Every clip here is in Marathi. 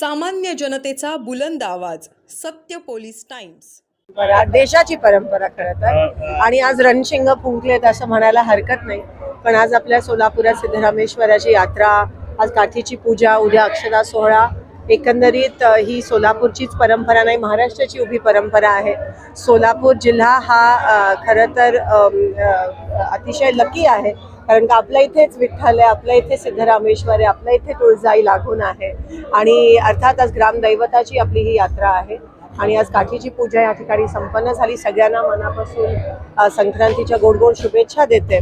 सामान्य जनतेचा बुलंद आवाज सत्य पोलीस टाइम्स. परंपरा देशाची परंपरा खरं तर. आणि आज रणशिंग फुंकलेत असं म्हणायला हरकत नाही. पण आज आपल्या सोलापुरात सिद्धरामेश्वराची यात्रा आज काठीची पूजा उद्या अक्षदा सोहळा. एकंदरीत अ, ही सोलापूरचीच परंपरा नाही महाराष्ट्राची उभी परंपरा आहे. सोलापूर जिल्हा हा अ, खरं तर अम, अ, अतिशय लकी आहे. कारण का आपल्या इथेच विठ्ठल आहे आपल्या इथे सिद्धरामेश्वर आहे आपल्या इथे तुळजाई लागून आहे. आणि अर्थात आज ग्रामदैवताची आपली ही यात्रा आहे. आणि आज काठीची पूजा या ठिकाणी संपन्न झाली. सगळ्यांना मनापासून संक्रांतीच्या गोड गोड शुभेच्छा देते.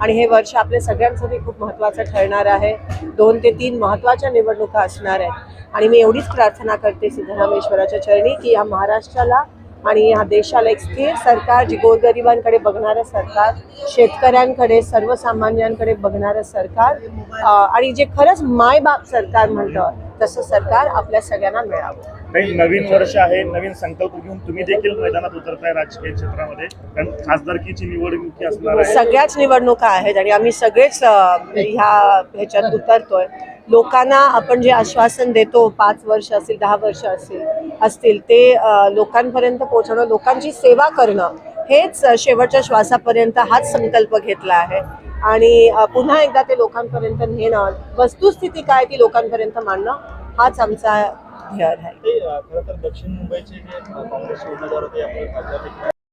आणि हे वर्ष आपल्या सगळ्यांसाठी खूप महत्त्वाचं ठरणार आहे. दोन ते तीन महत्त्वाच्या निवडणुका असणार आहेत. आणि मी एवढीच प्रार्थना करते सिद्धरामेश्वराच्या चरणी की या महाराष्ट्राला आणि या देशाला एक स्थिर सरकार जी गोरगरिबांकडे बघणारं सरकार शेतकऱ्यांकडे सर्वसामान्यांकडे बघणारं सरकार आणि जे खरंच मायबाप सरकार म्हणतं तसं सरकार आपल्या सगळ्यांना मिळावं. काही नवीन वर्ष आहे नवीन संकल्प घेऊन तुम्ही देखील मैदानात उतरताय राजकीय क्षेत्रामध्ये. कारण खासदारकीची निवडणुकी असणार आहे. सगळ्याच निवडणुका आहेत आणि आम्ही सगळेच ह्या ह्याच्यात उतरतोय. लोकांना आपण जे आश्वासन देतो पाच वर्ष असतील दहा वर्ष असतील असतील ते लोकांपर्यंत पोहोचणं लोकांची सेवा करणं हेच शेवटच्या श्वासापर्यंत हाच संकल्प घेतला आहे. आणि पुन्हा एकदा ते लोकांपर्यंत नेणं वस्तुस्थिती काय ती लोकांपर्यंत मांडणं हाच आमचा ध्येय आहे. खरं तर दक्षिण मुंबईचे जे काँग्रेसचे उमेदवार होते